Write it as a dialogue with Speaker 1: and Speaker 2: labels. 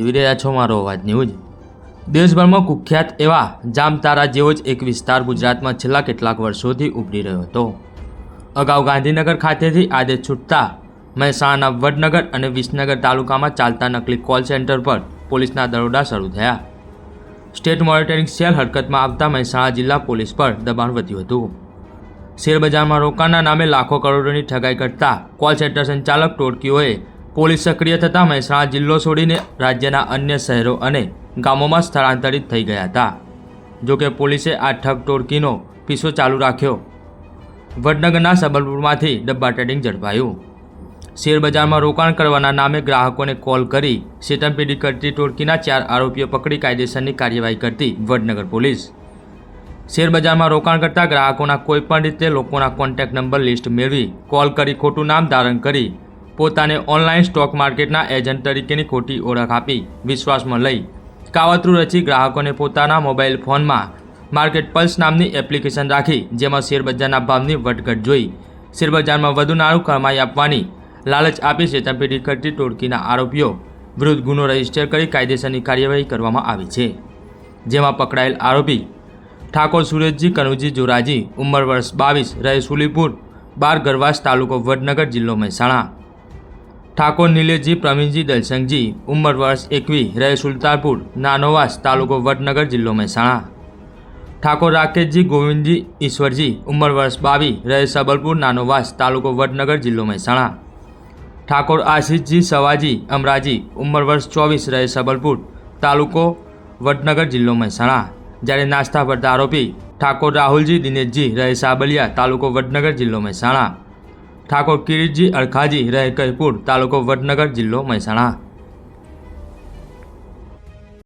Speaker 1: જોઈ રહ્યા છો મારો અવાજ ન્યૂઝ. દેશભરમાં કુખ્યાત એવા જામતારા જેવો જ એક વિસ્તાર ગુજરાતમાં છેલ્લા કેટલાક વર્ષોથી ઉભરી રહ્યો હતો. અગાઉ ગાંધીનગર ખાતેથી આદેશ છૂટતા મહેસાણા, વડનગર અને વિસનગર તાલુકામાં ચાલતા નકલી કોલ સેન્ટર પર પોલીસના દરોડા શરૂ થયા. સ્ટેટ મોનિટરિંગ સેલ હરકતમાં આવતા મહેસાણા જિલ્લા પોલીસ પર દબાણ વધ્યું હતું. શેરબજારમાં રોકાણના નામે લાખો કરોડોની ઠગાઈ કરતા કોલ સેન્ટર સંચાલક ટોળકીઓએ પોલીસ સક્રિય થતાં મહેસાણા જિલ્લો છોડીને રાજ્યના અન્ય શહેરો અને ગામોમાં સ્થળાંતરિત થઈ ગયા હતા. જોકે પોલીસે આ ઠગ ટોળકીનો પીછો ચાલુ રાખ્યો. વડનગરના સબલપુરમાંથી ડબ્બા ટ્રેડિંગ ઝડપાયું. શેરબજારમાં રોકાણ કરવાના નામે ગ્રાહકોને કોલ કરી છેતરપિંડી કરતી ટોળકીના ચાર આરોપીઓ પકડી કાયદેસરની કાર્યવાહી કરતી વડનગર પોલીસ. શેરબજારમાં રોકાણ કરતા ગ્રાહકોના કોઈપણ રીતે લોકોના કોન્ટેક્ટ નંબર લિસ્ટ મેળવી કોલ કરી ખોટું નામ ધારણ કરી પોતાને ઓનલાઈન સ્ટોક માર્કેટના એજન્ટ તરીકેની ખોટી ઓળખ આપી, વિશ્વાસમાં લઈ. કાવતરું રચી ગ્રાહકોને પોતાના મોબાઈલ ફોનમાં માર્કેટ પલ્સ નામની એપ્લિકેશન રાખી, જેમાં શેરબજારના ભાવની વટઘટ જોઈ. શેરબજારમાં વધુ નાણું કમાઈ આપવાની લાલચ આપી છેતરપિંડી કરતી ટોળકીના આરોપીઓ વિરુદ્ધ ગુનો રજિસ્ટર કરી કાયદેસરની કાર્યવાહી કરવામાં આવી છે, જેમાં પકડાયેલ આરોપી ઠાકોર સુરેશજી, કનુજી જોરાજી, ઉંમર વર્ષ બાવીસ, રહે સુલીપુર બાર ગરવાસ તાલુકો વડનગર જિલ્લો મહેસાણા. ઠાકોર નિલેશજી પ્રવીણજી દલસંગજી, ઉંમર વર્ષ એકવીસ રહે સુલતાનપુર, નાનોવાસ, તાલુકો વડનગર જિલ્લો મહેસાણા. ઠાકોર રાકેશજી, ગોવિંદજી, ઈશ્વરજી, ઉંમર વર્ષ બાવીસ રહે સબલપુર, નાનોવાસ, તાલુકો વડનગર જિલ્લો મહેસાણા. ઠાકોર આશિષજી સવાજી, અમરાજી, ઉંમર વર્ષ ચોવીસ, રહે સબલપુર, તાલુકો વડનગર જિલ્લો મહેસાણા. જ્યારે નાસ્તા પડતા આરોપી ઠાકોર રાહુલજી, દિનેશજી, રહે સાબલિયા, તાલુકો વડનગર જિલ્લો મહેસાણા. ઠાકોર કિરીટજી અળખાજી રહે કહીપુર તાલુકો વડનગર જિલ્લો મહેસાણા.